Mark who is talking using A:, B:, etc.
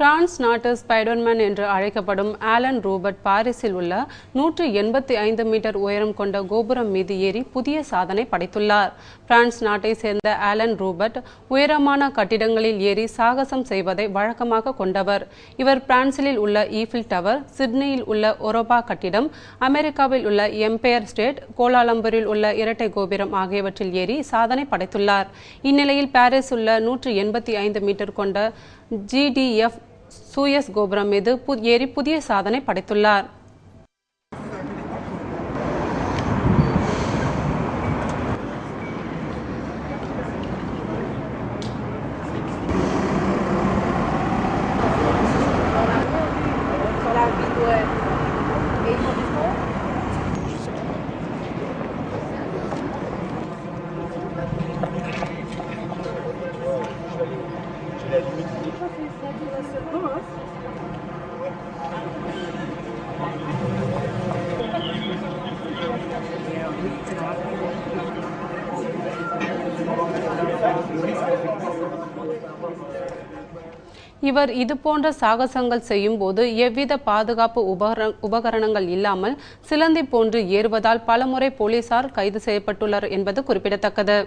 A: France நாட்டு Spiderman என்று அழைக்கப்படும் ஆலன் ரூபர்ட் பாரிஸில் உள்ள நூற்று எண்பத்தி ஐந்து மீட்டர் உயரம் கொண்ட கோபுரம் மீது ஏறி புதிய சாதனை படைத்துள்ளார். பிரான்ஸ் நாட்டை சேர்ந்த ஆலன் ரூபர்ட் உயரமான கட்டிடங்களில் ஏறி சாகசம் செய்வதை வழக்கமாக கொண்டவர். இவர் பிரான்சிலில் உள்ள ஈஃபில் டவர் சிட்னியில் உள்ள ஒரோபா கட்டிடம் அமெரிக்காவில் உள்ள எம்பையர் ஸ்டேட் கோலாலம்பூரில் உள்ள இரட்டை கோபுரம் ஆகியவற்றில் ஏறி சாதனை படைத்துள்ளார். இந்நிலையில் பாரிஸ் உள்ள நூற்று எண்பத்தி ஐந்து மீட்டர் கொண்ட ஜிடிஎஃப் சூயஸ் கோபுரம் மீது பு- ஏறி புதிய சாதனை படைத்துள்ளார். இவர் இதுபோன்ற சாகசங்கள் செய்யும் போது எவ்வித பாதுகாப்பு உபகரணங்கள் இல்லாமல் சிலந்தி போன்று ஏறுவதால் பலமுறை போலீசார் கைது செய்யப்பட்டுள்ளார் என்பது குறிப்பிடத்தக்கது.